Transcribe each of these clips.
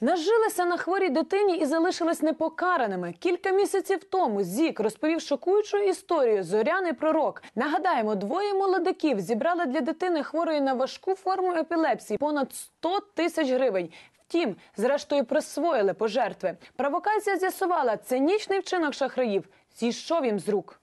Нажилися на хворій дитині і залишились непокараними. Кілька місяців тому Зік розповів шокуючу історію Зоряний пророк. Нагадаємо, двоє молодиків зібрали для дитини хворої на важку форму епілепсії понад 100 тисяч гривень. Втім, зрештою присвоїли пожертви. Провокація з'ясувала цинічний вчинок шахраїв. Зійшов їм з рук.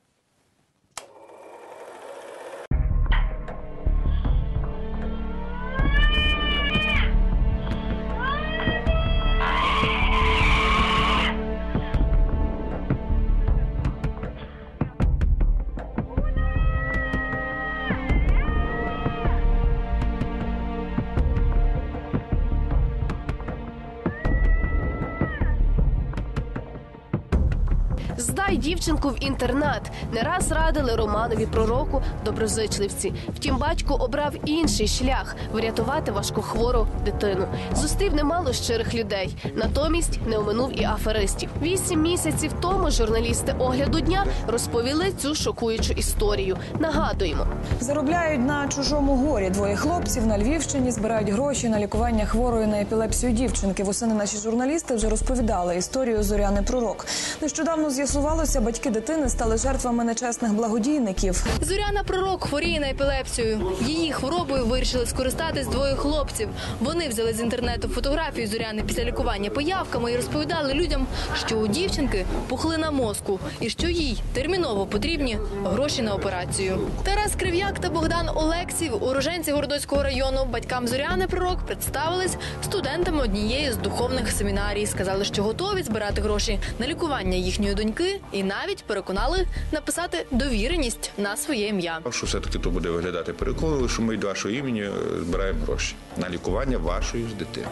Здай дівчинку в інтернат. Не раз радили Романові пророку доброзичливці. Втім, батько обрав інший шлях врятувати важкохвору дитину. Зустрів немало щирих людей. Натомість не оминув і аферистів. Вісім місяців тому журналісти огляду дня розповіли цю шокуючу історію. Нагадуємо, Заробляють на чужому горі. Двоє хлопців на Львівщині збирають гроші на лікування хворої на епілепсію дівчинки. Восени наші журналісти вже розповідали історію Зоряни Пророк. Нещодавно з'ясувалося, батьки дитини стали жертвами нечесних благодійників. Зоряна пророк хворіє на епілепсію. Її хворобою вирішили скористатись двоє хлопців. Вони взяли з інтернету фотографію Зоряни після лікування появками і розповідали людям, що у дівчинки пухлина мозку і що їй терміново потрібні гроші на операцію. Тарас Крив'як та Богдан Олексів, уроженці Городоцького району, батькам Зоряни пророк представились студентами однієї з духовних семінарій. Сказали, що готові збирати гроші на лікування їхньої доньки, і навіть переконали написати довіреність на своє ім'я. Що все-таки то буде виглядати переконливо, що ми від вашого імені е, збираємо гроші на лікування вашої дитини.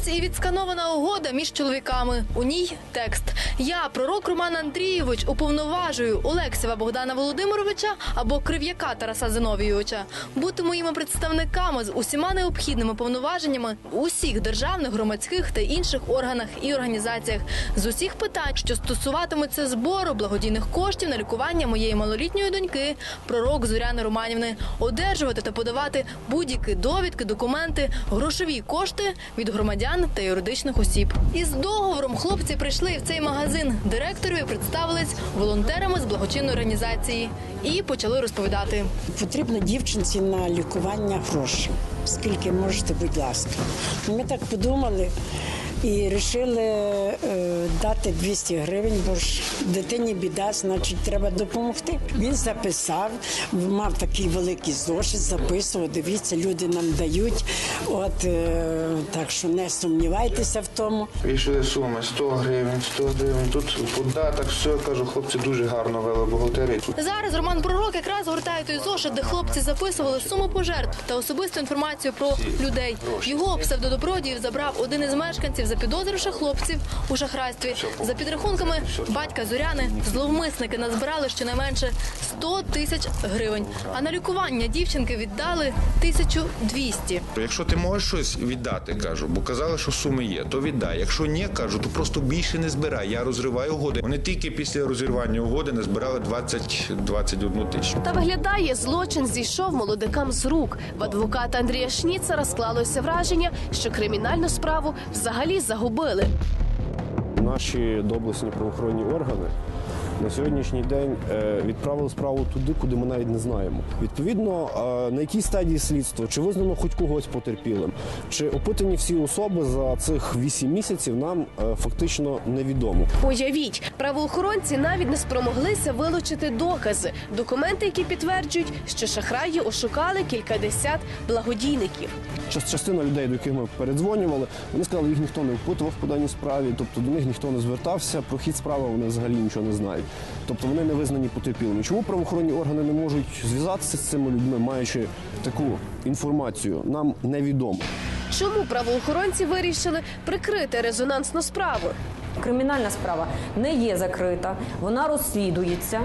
Ось і відсканована угода між чоловіками. У ній текст: Я, пророк Роман Андрійович, уповноважую Олексєва Богдана Володимировича або Крив'яка Тараса Зиновійовича бути моїми представниками з усіма необхідними повноваженнями у усіх державних, громадських та інших органах і організаціях. З усіх питань, що стосуватимуться збору благодійних коштів на лікування моєї малолітньої доньки, пророк Зоряни Романівни, одержувати та подавати будь-які довідки, документи, грошові кошти від громадян та юридичних осіб. Із договором хлопці прийшли в цей магазин. Директорові представились волонтерами з благочинної організації і почали розповідати. Потрібно дівчинці на лікування гроші. Скільки можете, будь ласка. Ми так подумали і вирішили е, дати 200 гривень, бо ж дитині біда, значить, треба допомогти. Він записав, мав такий великий зошит, записував. Дивіться, люди нам дають. От е, так що не сумнівайтеся в тому. Вийшли суми 100 гривень, 100 гривень. Тут податок, все кажу, хлопці дуже гарно вели бухгалтерію. Зараз Роман Пророк якраз гортає той зошит, де хлопці записували суму пожертв та особисту інформацію про людей. Його псевдодобродіїв забрав один із мешканців, запідозривши хлопців у шахрайстві. За підрахунками батька Зоряни, зловмисники назбирали щонайменше 100 тисяч гривень. А на лікування дівчинки віддали 1200. Якщо ти можеш щось віддати, кажу, бо казали, що суми є, то віддай. Якщо ні, кажу, то просто більше не збирай. Я розриваю угоди. Вони тільки після розірвання угоди не збирали 20-21 тисячу. та виглядає, злочин зійшов молодикам з рук. В адвоката Андрія Шніцера склалося враження, що кримінальну справу взагалі загубили. Наші доблесні правоохоронні органи на сьогоднішній день е, відправили справу туди, куди ми навіть не знаємо. Відповідно, е, на якій стадії слідства, чи визнано хоч когось потерпілим, чи опитані всі особи за цих вісім місяців, нам е, фактично невідомо. Уявіть, правоохоронці навіть не спромоглися вилучити докази, документи, які підтверджують, що шахраї ошукали кількадесят благодійників. Час- Частина людей, до яких ми передзвонювали, вони сказали, їх ніхто не впитував по даній справі, тобто до них ніхто не звертався. Про хід справи вони взагалі нічого не знають. Тобто вони не визнані потерпілими. Чому правоохоронні органи не можуть зв'язатися з цими людьми, маючи таку інформацію, нам невідомо. Чому правоохоронці вирішили прикрити резонансну справу? Кримінальна справа не є закрита, вона розслідується.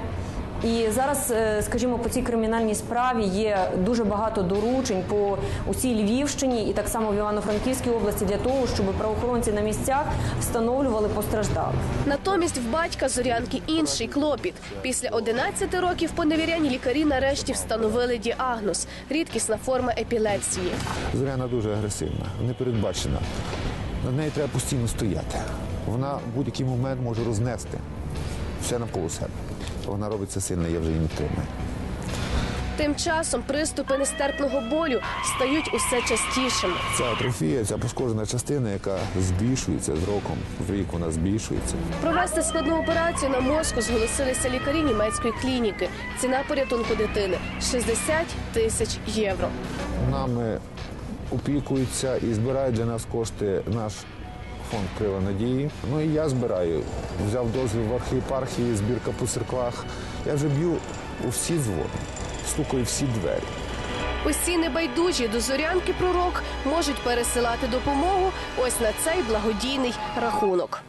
І зараз, е, скажімо, по цій кримінальній справі є дуже багато доручень по усій Львівщині і так само в Івано-Франківській області для того, щоб правоохоронці на місцях встановлювали постраждалих. Натомість в батька зорянки інший клопіт. Після 11 років поневірянь лікарі нарешті встановили діагноз рідкісна форма епілепсії. Зоряна дуже агресивна, непередбачена. Над нею треба постійно стояти. Вона в будь-який момент може рознести все навколо себе. Вона робить це сильно, я вже її не тримаю. Тим часом приступи нестерпного болю стають усе частішими. Ця атрофія, ця пошкоджена частина, яка збільшується з роком, в рік вона збільшується. Провести складну операцію на мозку зголосилися лікарі німецької клініки. Ціна порятунку дитини 60 тисяч євро. Нами опікуються і збирають для нас кошти наш фонд Крила Надії. Ну і я збираю. Взяв дозвіл в архієпархії, збірка по церквах. Я вже б'ю у всі дзвони, стукаю всі двері. Усі небайдужі до зорянки пророк можуть пересилати допомогу ось на цей благодійний рахунок.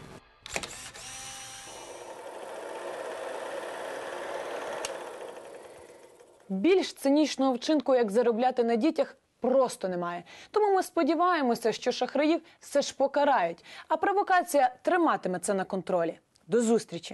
Більш цинічного вчинку, як заробляти на дітях, просто немає. Тому ми сподіваємося, що шахраїв все ж покарають, а провокація триматиме це на контролі. До зустрічі!